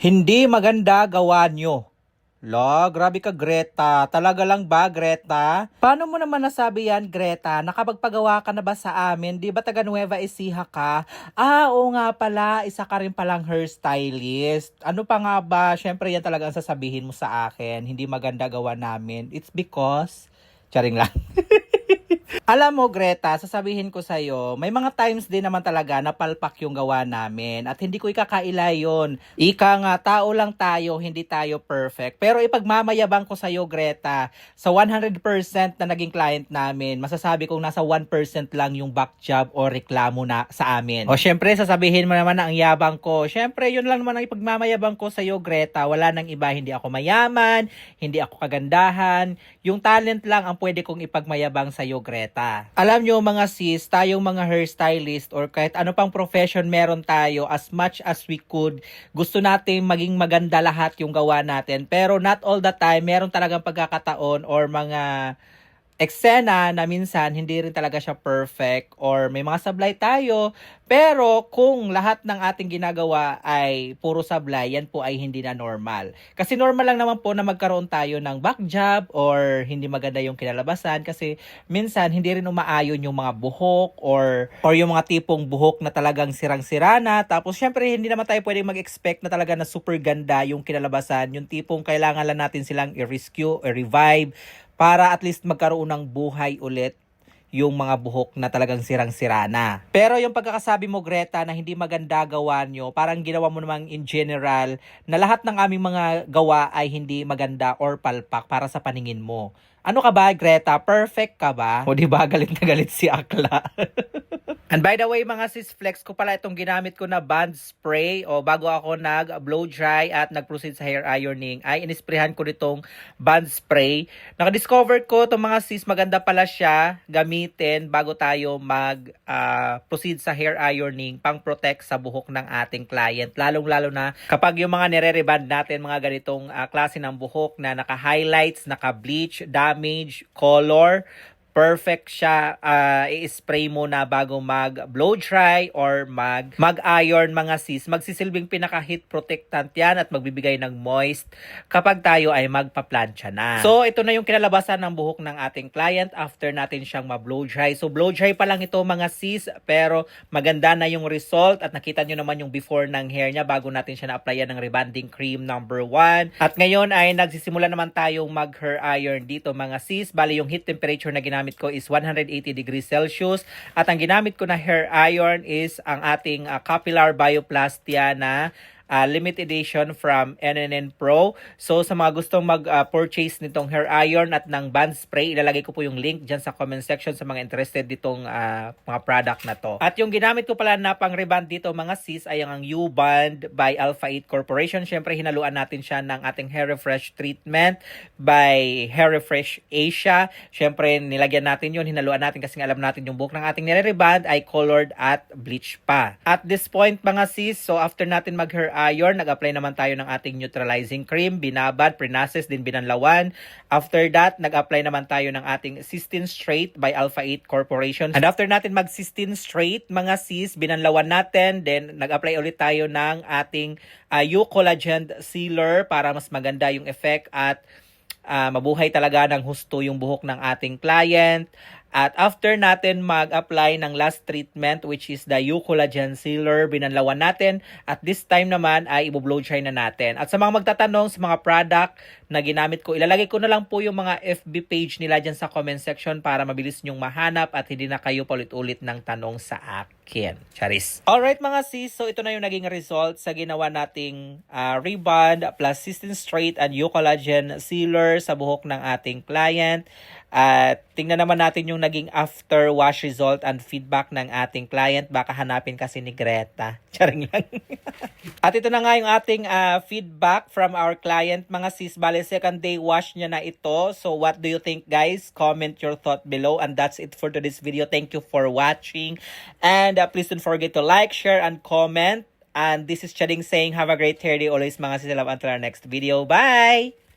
Hindi maganda gawa nyo. La, grabe ka Greta. Talaga lang ba Greta? Paano mo naman nasabi yan Greta? Nakapagpagawa ka na ba sa amin? Di ba taga Nueva Ecija ka? Ah, oo nga pala. Isa ka rin palang hairstylist. Ano pa nga ba? Siyempre yan talaga ang sasabihin mo sa akin. Hindi maganda gawa namin. It's because... Charing lang. Alam mo, Greta, sasabihin ko sa'yo, may mga times din naman talaga na palpak yung gawa namin at hindi ko ikakaila yun. Ika nga, tao lang tayo, hindi tayo perfect. Pero ipagmamayabang ko sa'yo, Greta, sa 100% na naging client namin, masasabi kong nasa 1% lang yung back job o reklamo na sa amin. O syempre, sasabihin mo naman na ang yabang ko. Syempre, yun lang naman ang ipagmamayabang ko sa'yo, Greta. Wala nang iba, hindi ako mayaman, hindi ako kagandahan. Yung talent lang ang pwede kong ipagmayabang sa'yo, Greta. Alam nyo mga sis, tayong mga hairstylist or kahit ano pang profession meron tayo, as much as we could, gusto natin maging maganda lahat yung gawa natin. Pero not all the time, meron talagang pagkakataon or mga eksena na minsan hindi rin talaga siya perfect or may mga sablay tayo. Pero kung lahat ng ating ginagawa ay puro sablay, yan po ay hindi na normal. Kasi normal lang naman po na magkaroon tayo ng back job or hindi maganda yung kinalabasan kasi minsan hindi rin umaayon yung mga buhok or or yung mga tipong buhok na talagang sirang-sira na. Tapos syempre hindi naman tayo pwedeng mag-expect na talaga na super ganda yung kinalabasan. Yung tipong kailangan lang natin silang i-rescue, i-revive para at least magkaroon ng buhay ulit yung mga buhok na talagang sirang-sira na. Pero yung pagkakasabi mo, Greta, na hindi maganda gawa nyo, parang ginawa mo namang in general na lahat ng aming mga gawa ay hindi maganda or palpak para sa paningin mo. Ano ka ba, Greta? Perfect ka ba? O di ba galit na galit si Akla? And by the way, mga sis, flex ko pala itong ginamit ko na band spray o bago ako nag-blow dry at nag-proceed sa hair ironing ay inisprehan ko nitong band spray. Nakadiscover ko itong mga sis, maganda pala siya gamitin bago tayo mag-proceed sa hair ironing pang protect sa buhok ng ating client. Lalong-lalo na kapag yung mga nire-reband natin, mga ganitong ah, klase ng buhok na naka-highlights, naka-bleach, damage, color, perfect siya uh, i-spray mo na bago mag blow dry or mag mag iron mga sis. Magsisilbing pinaka heat protectant yan at magbibigay ng moist kapag tayo ay magpa-plancha na. So ito na yung kinalabasan ng buhok ng ating client after natin siyang ma-blow dry. So blow dry pa lang ito mga sis pero maganda na yung result at nakita nyo naman yung before ng hair niya bago natin siya na-applyan ng rebanding cream number 1 at ngayon ay nagsisimula naman tayong mag hair iron dito mga sis. Bali yung heat temperature na ginamit ko is 180 degrees Celsius. At ang ginamit ko na hair iron is ang ating uh, capillar bioplastia na uh, limited edition from NNN Pro. So sa mga gustong mag-purchase nitong hair iron at ng band spray, ilalagay ko po yung link dyan sa comment section sa mga interested ditong uh, mga product na to. At yung ginamit ko pala na pang reband dito mga sis ay ang U-Band by Alpha 8 Corporation. Siyempre hinaluan natin siya ng ating hair refresh treatment by Hair Refresh Asia. Siyempre nilagyan natin yun, hinaluan natin kasi alam natin yung buhok ng ating nire-reband ay colored at bleach pa. At this point mga sis, so after natin mag-hair iron, nag-apply naman tayo ng ating neutralizing cream, binabad, prenases, din binanlawan. After that, nag-apply naman tayo ng ating Cysteine Straight by Alpha 8 Corporation. And after natin mag-Cysteine Straight, mga sis, binanlawan natin, then nag-apply ulit tayo ng ating uh, U-Collagen Sealer para mas maganda yung effect at uh, mabuhay talaga ng husto yung buhok ng ating client. At after natin mag-apply ng last treatment which is the U-Collagen Sealer, binanlawan natin. At this time naman ay i-blow dry na natin. At sa mga magtatanong sa mga product na ginamit ko, ilalagay ko na lang po yung mga FB page nila dyan sa comment section para mabilis nyong mahanap at hindi na kayo paulit-ulit ng tanong sa akin. Charis. Alright mga sis, so ito na yung naging result sa ginawa nating uh, rebond plus Cysteine Straight and U-Collagen Sealer sa buhok ng ating client. At tingnan naman natin yung naging after wash result and feedback ng ating client. Baka hanapin kasi ni Greta. Charing lang. At ito na nga yung ating uh, feedback from our client. Mga sis, bale second day wash niya na ito. So what do you think guys? Comment your thought below. And that's it for today's video. Thank you for watching. And uh, please don't forget to like, share, and comment. And this is Chading saying have a great day always mga sis. Love until our next video. Bye!